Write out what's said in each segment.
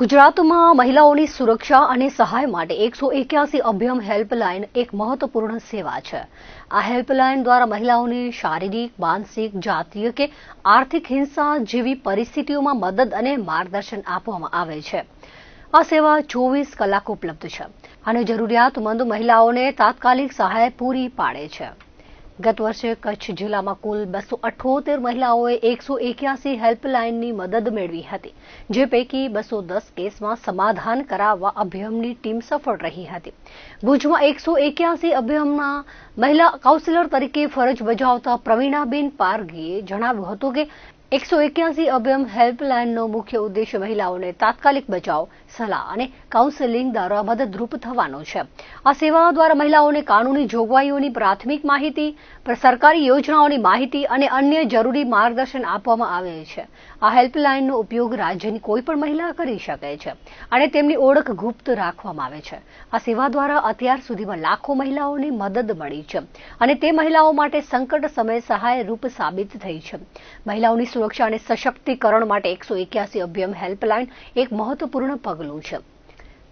ગુજરાતમાં મહિલાઓની સુરક્ષા અને સહાય માટે એકસો એક્યાસી અભ્યમ હેલ્પલાઇન એક મહત્વપૂર્ણ સેવા છે. આ હેલ્પલાઇન દ્વારા મહિલાઓને શારીરિક, માનસિક, જાતીય કે આર્થિક હિંસા જેવી પરિસ્થિતિઓમાં મદદ અને માર્ગદર્શન આપવામાં આવે છે. આ સેવા ચોવીસ કલાક ઉપલબ્ધ છે અને જરૂરિયાતમંદ મહિલાઓને તાત્કાલિક સહાય પૂરી પાડે છે. ગત વર્ષે કચ્છ જિલ્લામાં કુલ બસો અઠ્ઠોતેર મહિલાઓએ એકસો એક્યાસી હેલ્પલાઇનની મદદ મેળવી હતી, જે પૈકી બસો દસ કેસમાં સમાધાન કરાવવા અભિયમની ટીમ સફળ રહી હતી. ભુજમાં એકસો એક્યાસી અભિયમના મહિલા કાઉન્સિલર તરીકે ફરજ બજાવતા પ્રવીણાબેન પારગીએ જણાવ્યું હતું કે એકસો એક્યાસી અભિયમ હેલ્પલાઇનનો મુખ્ય ઉદ્દેશ મહિલાઓને તાત્કાલિક બચાવ સલાહ અને કાઉન્સેલિંગ દ્વારા મદદરૂપ થવાનો છે. આ સેવાઓ દ્વારા મહિલાઓને કાનૂની જોગવાઈઓની પ્રાથમિક માહિતી, સરકારી યોજનાઓની માહિતી અને અન્ય જરૂરી માર્ગદર્શન આપવામાં આવે છે. આ હેલ્પલાઇનનો ઉપયોગ રાજ્યની કોઈ પણ મહિલા કરી શકે છે અને તેમની ઓળખ ગુપ્ત રાખવામાં આવે છે. આ સેવા દ્વારા અત્યાર સુધીમાં લાખો મહિલાઓની મદદ મળી છે અને તે મહિલાઓ માટે સંકટ સમયે સહાયરૂપ સાબિત થઈ છે. મહિલાઓની સુરક્ષા અને સશક્તિકરણ માટે એકસો એક્યાસી અભિયમ હેલ્પલાઇન એક મહત્વપૂર્ણ પગલું છે,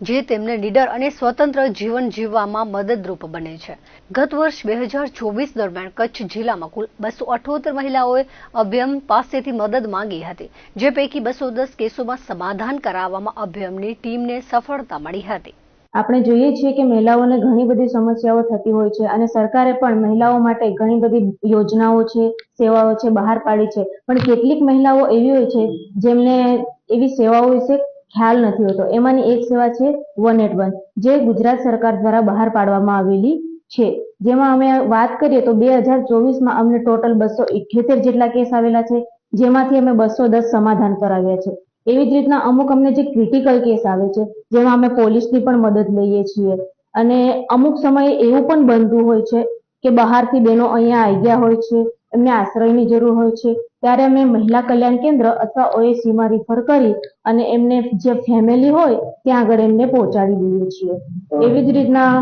જે તેમને નિડર અને સ્વતંત્ર જીવન જીવવામાં મદદરૂપ બને છે. ગત વર્ષ બે હજાર ચોવીસ દરમિયાન કચ્છ જિલ્લામાં કુલ બસો અઠોતેર મહિલાઓએ અભિયમ પાસેથી મદદ માંગી હતી, જે પૈકી બસો દસ કેસોમાં સમાધાન કરાવવામાં અભિયમની ટીમને સફળતા મળી હતી. આપણે જોઈએ છીએ કે મહિલાઓને ઘણી બધી સમસ્યાઓ થતી હોય છે અને સરકારે પણ મહિલાઓ માટે ઘણી બધી યોજનાઓ છે, સેવાઓ છે બહાર પાડી છે. પણ કેટલીક મહિલાઓ એવી હોય છે જેમને એવી સેવાઓ વિશે ખ્યાલ નથી હોતો. એમાંની એક સેવા છે વન એટ વન જે ગુજરાત સરકાર દ્વારા બહાર પાડવામાં આવેલી છે. જેમાં અમે વાત કરીએ તો બે હજાર ચોવીસમાં અમને ટોટલ બસો ઇઠ્યોતેર જેટલા કેસ આવેલા છે, જેમાંથી અમે બસો દસ સમાધાન કરાવ્યા છે. એવી જ રીતના અમુક અમને જે ક્રિટિકલ કેસ આવે છે, જેમાં અમે પોલીસની પણ મદદ લઈએ છીએ. અને અમુક સમયે એવું પણ બનતું હોય છે કે બહારથી બહેનો અહીંયા આવી ગયા હોય છે એમને આશ્રયની જરૂર હોય છે. ત્યારે અમે મહિલા કલ્યાણ કેન્દ્ર અથવા ઓએસીમાં રિફર કરી અને એમને જે ફેમિલી હોય ત્યાં આગળ એમને પહોંચાડી દઈએ છીએ. એવી જ રીતના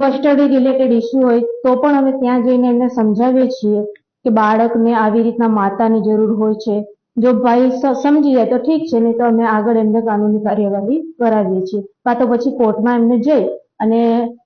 કસ્ટડી રિલેટેડ ઇસ્યુ હોય તો પણ અમે ત્યાં જઈને એમને સમજાવીએ છીએ કે બાળકને આવી રીતના માતાની જરૂર હોય છે. જો ભાઈ સમજી જાય તો ઠીક છે, નહીં તો અમે આગળ એમને કાનૂની કાર્યવાહી કરાવીએ છીએ. કાં તો પછી કોર્ટમાં એમને જઈ અને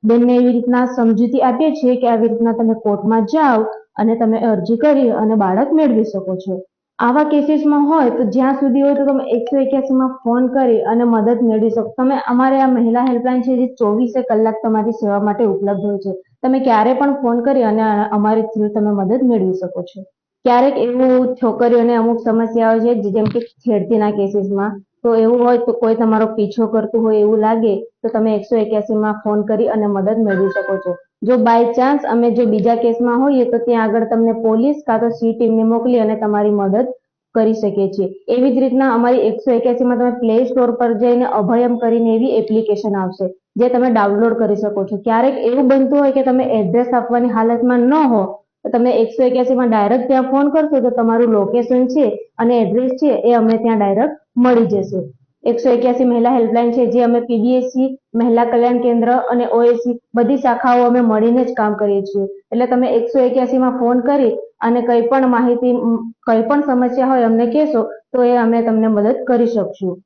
બેનને એવી રીતના સમજૂતી આપીએ છીએ કે આવી રીતના તમે કોર્ટમાં જાઓ અને તમે અરજી કરી અને બાળક મેળવી શકો છો. આવા કેસીસમાં હોય તો જ્યાં સુધી હોય તો તમે એકસો એક્યાસીમાં ફોન કરી અને મદદ મેળવી શકો. તમે અમારે આ મહિલા હેલ્પલાઇન છે જે ચોવીસે કલાક તમારી સેવા માટે ઉપલબ્ધ હોય છે. તમે ક્યારે પણ ફોન કરી અને અમારી થ્રુ તમે મદદ મેળવી શકો છો. ક્યારેક એવું છોકરીઓને અમુક સમસ્યાઓ છે, જેમ કે છેડતીના કેસીસમાં તો એવું હોય તો કોઈ તમારો પીછો કરતું હોય એવું લાગે, તો તમે એકસો એક્યાસીમાં ફોન કરી અને મદદ મેળવી શકો છો. જો બાય ચાન્સ અમે જો બીજા કેસમાં હોઈએ તો ત્યાં આગળ તમને પોલીસ કાં તો સી ટીમને મોકલી અને તમારી મદદ કરી શકીએ છીએ એવી જ રીતના અમારી એકસો એક્યાસીમાં તમે પ્લે સ્ટોર પર જઈને અભયમ કરીને એવી એપ્લિકેશન આવશે, જે તમે ડાઉનલોડ કરી શકો છો. ક્યારેક એવું બનતું હોય કે તમે એડ્રેસ આપવાની હાલતમાં ન હો, તો તમે એકસો એક્યાસીમાં ડાયરેક્ટ ત્યાં ફોન કરશો તો તમારું લોકેશન છે અને એડ્રેસ છે એ અમે ત્યાં ડાયરેક્ટ મળી જશે. એકસો એક્યાસી મહિલા હેલ્પલાઇન છે, જે અમે પીબીએસસી મહિલા કલ્યાણ કેન્દ્ર અને ઓએસસી બધી શાખાઓ અમે મળીને જ કામ કરીએ છીએ. એટલે તમે એકસો એક્યાસીમાં ફોન કરી અને કંઈ પણ માહિતી, કંઈ પણ સમસ્યા હોય અમને કહેશો, તો એ અમે તમને મદદ કરી શકશું.